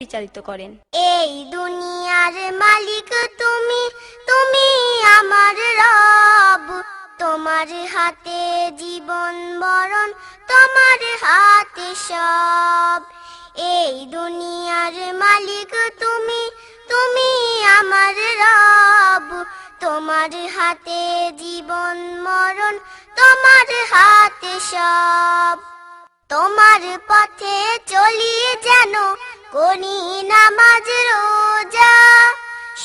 পরিচালিত করেন। এই দুনিয়ার মালিক তুমি তুমি আমার রব। তোমার হাতে জীবন মরণ তোমার হাতে সব। এই দুনিয়ার মালিক তুমি তুমি আমার রব। তোমার হাতে জীবন মরণ, তোমার হাতে সব। তোমার পথে চলি যেন করি নামাজ রোজা,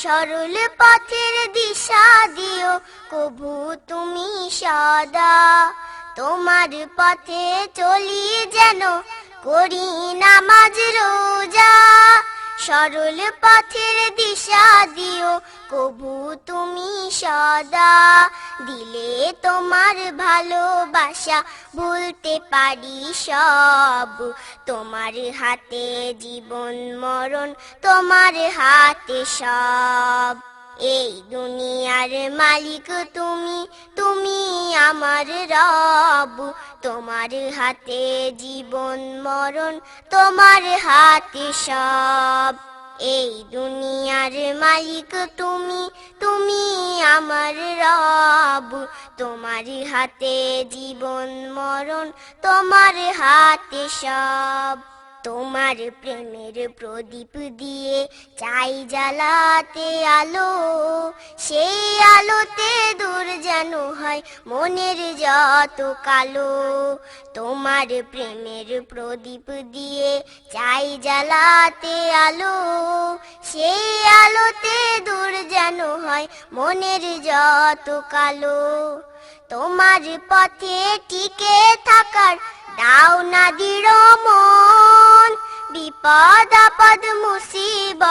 সরল পথের দিশা দিও, কবু তুমি সদা। তোমার পথে চলি যেন করি নামাজ রোজা, সরল পথের দিশা দিও, কবু তুমি সদা। দিলে তোমার ভালোবাসা ভুলতে পারি সব। তোমার হাতে জীবন, মরণ তোমার হাতে সব। এই দুনিয়ার মালিক তুমি তুমি আমার রব। তোমার হাতে জীবন, মরণ তোমার হাতে সব। এই দুনিয়ার মালিক তুমি তুমি আমার রব। তোমার হাতে জীবন মরণ তোমার হাতে সব। তোমার প্রেমের প্রদীপ দিয়ে চাই জ্বালাতে আলো। সেই আলোতে দূর যেন হয় মনের যত কালো। তোমার প্রেমের প্রদীপ দিয়ে চাই জ্বালাতে আলো। সেই আলোতে দূর যেন হয় মনের যত কালো। তোমার পথে টিকে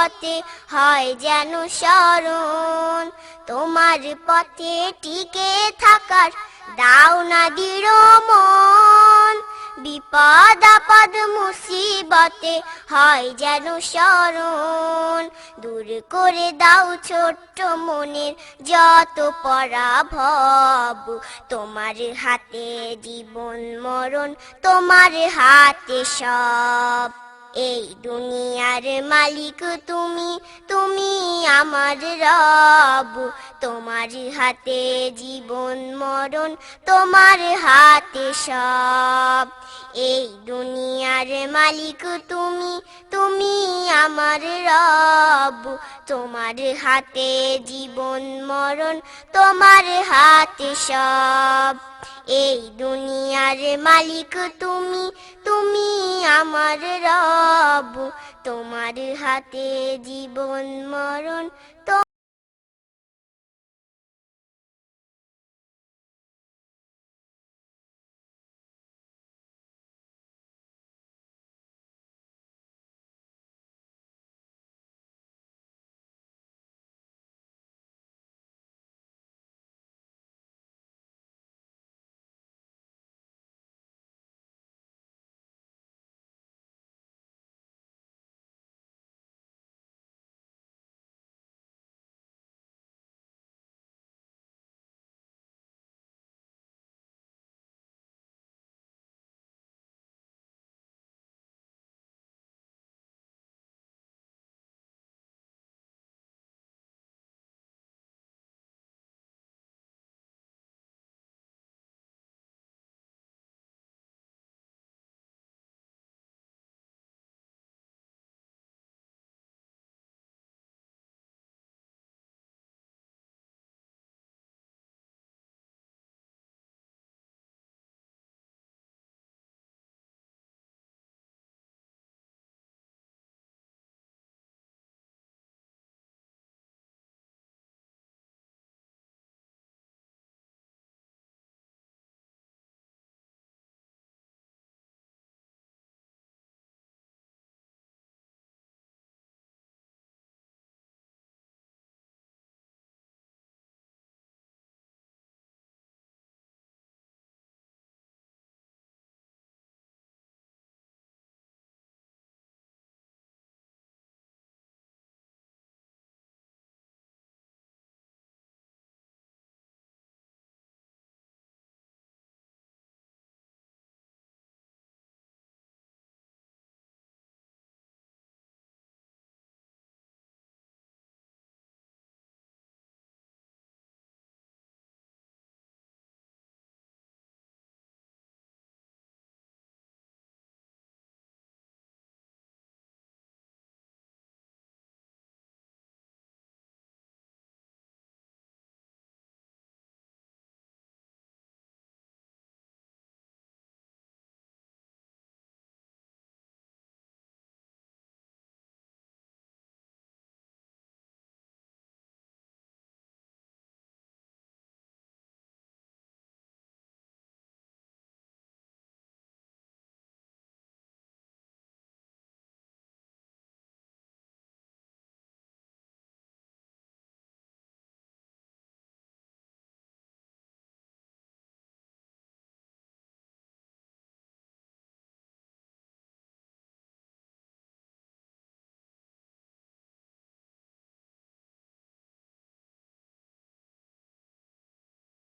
মুসিবতে হয় যেন স্মরণ। তোমার পথে টিকে থাকার দাও না দৃঢ় মন। বিপদ, আপদ, মুসিবতে হয় যেন স্মরণ। দূর করে দাও ছোট্ট মনের যত পরাভব। তোমার হাতে জীবন, মরণ তোমার হাতে সব। এই দুনিয়ার মালিক তুমি তুমি আমার রব। তোমার হাতে জীবন, মরণ, তোমার হাতে সব। এই দুনিয়ার মালিক তুমি তুমি আমার রব। তোমার হাতে জীবন, মরণ, তোমার হাতে সব। এই দুনিয়ার মালিক তুমি তুমি আমার রব। তোমার হাতে জীবন মরণ